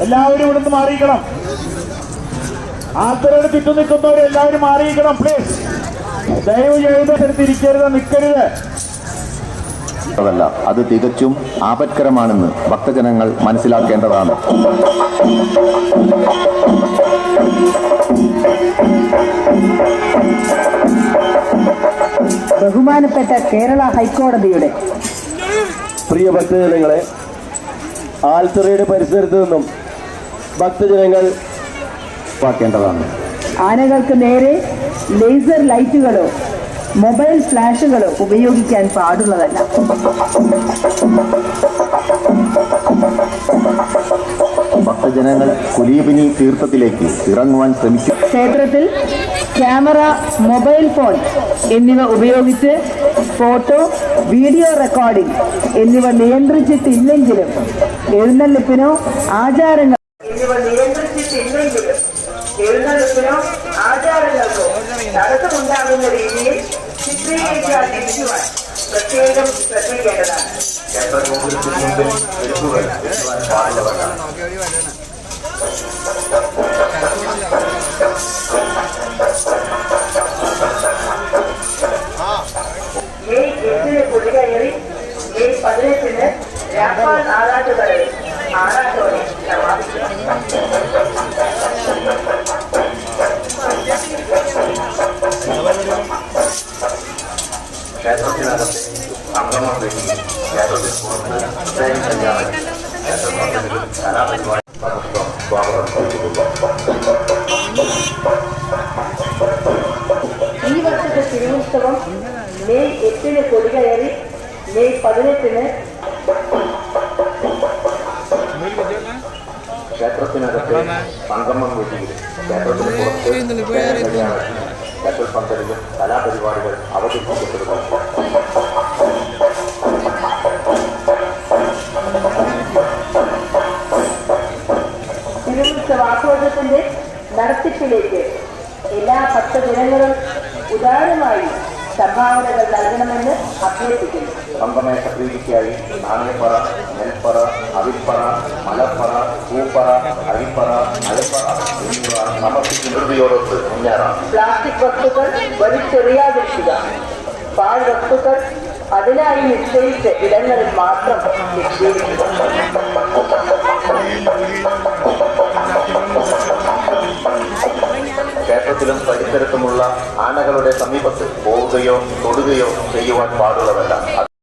എല്ലാവരും ഇവിടുന്ന് മാറിയിക്കണം ആർത്തരോട് ചുറ്റും നിൽക്കുന്നവർ എല്ലാവരും മാറിയിക്കണം പ്ലീസ് ദയവ് ചെയ്ത് തിരിക്കരുത് നിൽക്കരുത്. അത് തികച്ചും ആപത്കരമാണെന്ന് ഭക്തജനങ്ങൾ മനസ്സിലാക്കേണ്ടതാണ്. ബഹുമാനപ്പെട്ട കേരള ഹൈക്കോടതിയുടെ പ്രിയ ഭക്തജനങ്ങളെ ആൽത്തറയുടെ പരിസരത്ത് നിന്നും ഭക്തജനങ്ങൾ വാക്കേണ്ടതാണ്. ആനകൾക്ക് നേരെ ലേസർ ലൈറ്റുകളോ മൊബൈൽ ഫ്ലാഷുകളോ ഉപയോഗിക്കാൻ പാടുള്ളതല്ല. ഭക്തജനങ്ങൾ കുലീപിനി തീർത്ഥത്തിലേക്ക് ഇറങ്ങുവാൻ ശ്രമിക്കും. ക്ഷേത്രത്തിൽ ക്യാമറ മൊബൈൽ ഫോൺ എന്നിവ ഉപയോഗിച്ച് ഫോട്ടോ വീഡിയോ റെക്കോർഡിംഗ് എന്നിവ നിയന്ത്രിച്ചിട്ടില്ലെങ്കിലും എഴുന്നള്ളിപ്പിനോ ആചാരങ്ങൾ എന്നിവ നിയന്ത്രിച്ചിട്ടില്ലെങ്കിലും എഴുന്നള്ളിപ്പിനോ ആചാരങ്ങൾക്കോ തടസ്സമുണ്ടാകുന്ന രീതിയിൽ ചിത്രീകരിക്കാതിരിക്കുവാൻ പ്രത്യേകം ശ്രദ്ധിക്കേണ്ടതാണ്. മെയ് பதினெட்டுல ஜப்பான் நாடாட்டுகள் ஆராய்ந்தோம் ഈ വർഷത്തെ തിരുവുത്സവം മെയ് എട്ടിന് കൊടികയറി മെയ് പതിനെട്ടിന് ക്ഷേത്രത്തിനകത്ത് സംഗമം വീട്ടിൽ ക്ഷേത്രത്തിന് പുറത്ത് പന്തലിലും കലാപരിപാടികൾ അവതരിപ്പിക്കപ്പെടുന്നു തിരുവുത്സവാഘോഷത്തിന്റെ നടത്തിപ്പിലേക്ക് എല്ലാ ഭക്തജനങ്ങളും ഉദാരമായി സംഭാവനകൾ നൽകണമെന്ന് അഭ്യർത്ഥിക്കുന്നു. സംഗമേശ പ്രീതിക്കായി നാണയപ്പറ നെൽപ്പറ അവിപ്പറ മലപ്പറ പൂപ്പറ അരിപ്പറ അലപ്പറ എന്നിവ സമർപ്പിച്ച് ധൃതിയോടൊത്ത് മുന്നേറാം. പ്ലാസ്റ്റിക് വസ്തുക്കൾ വലിച്ചെറിയാതിരിക്കുക പാൽ വസ്തുക്കൾ അതിനായി നിശ്ചയിച്ച ഇടങ്ങളിൽ മാത്രം നിക്ഷേപിക്കുക. പരിസരത്തുമുള്ള ആനകളുടെ സമീപത്ത് പോവുകയോ തൊടുകയോ ചെയ്യുവാൻ പാടുള്ളതല്ല.